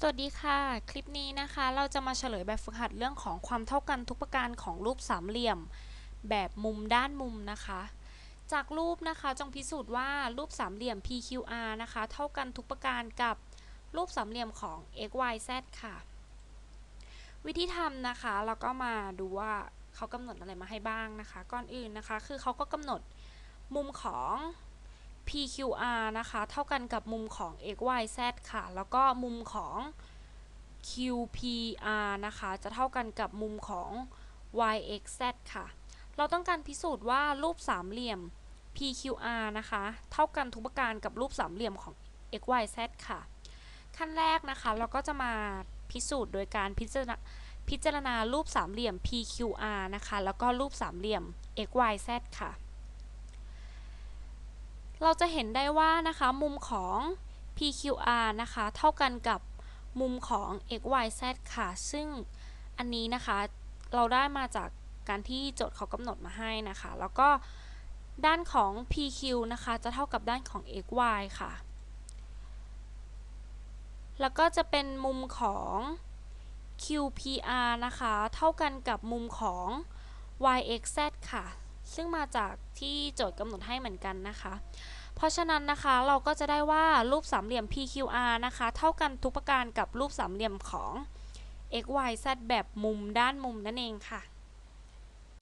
สวัสดีค่ะ คลิปนี้นะคะ เราจะมาเฉลยแบบฝึกหัดเรื่องของความเท่ากันทุกประการของรูปสามเหลี่ยม แบบมุมด้านมุมนะคะ จากรูปนะคะจงพิสูจน์ว่ารูปสามเหลี่ยม PQR นะคะ เท่ากันทุกประการกับรูปสามเหลี่ยมของ XYZ ค่ะ วิธีทำนะคะ เราก็มาดูว่าเขากำหนดอะไรมาให้บ้างนะคะ ก่อนอื่นนะคะ คือเขาก็กำหนดมุมของ PQR นะคะ เท่ากันกับมุมของ XYZ ค่ะ แล้วก็มุมของ QPR นะคะ จะเท่ากันกับมุมของ YXZ ค่ะ เราต้องการพิสูจน์ว่ารูปสามเหลี่ยม PQR นะคะ เท่ากันทุกประการกับรูปสามเหลี่ยมของ XYZ ค่ะ ขั้นแรกนะคะ เราก็จะมาพิสูจน์โดยการพิจารณาพิจารณารูปสามเหลี่ยม PQR นะคะ แล้วก็รูปสามเหลี่ยม XYZ ค่ะ เราจะเห็นได้ว่านะคะมุมของ PQR นะคะ เท่ากันกับมุมของ XYZ ค่ะ ซึ่งอันนี้นะคะเราได้มาจากการที่โจทย์เขากำหนดมาให้นะคะ แล้วก็ด้านของ PQ นะคะ จะเท่ากับด้านของ XY ค่ะ แล้วก็จะเป็นมุมของ QPR นะคะ เท่ากันกับมุมของ YXZ ค่ะ ซึ่งมาจากที่โจทย์กำหนดให้เหมือนกันนะคะ เพราะฉะนั้นนะคะเราก็จะได้ว่ารูปสามเหลี่ยม PQR นะคะ เท่ากันทุกประการกับรูปสามเหลี่ยมของ XYZ แบบมุมด้านมุมนั่นเองค่ะ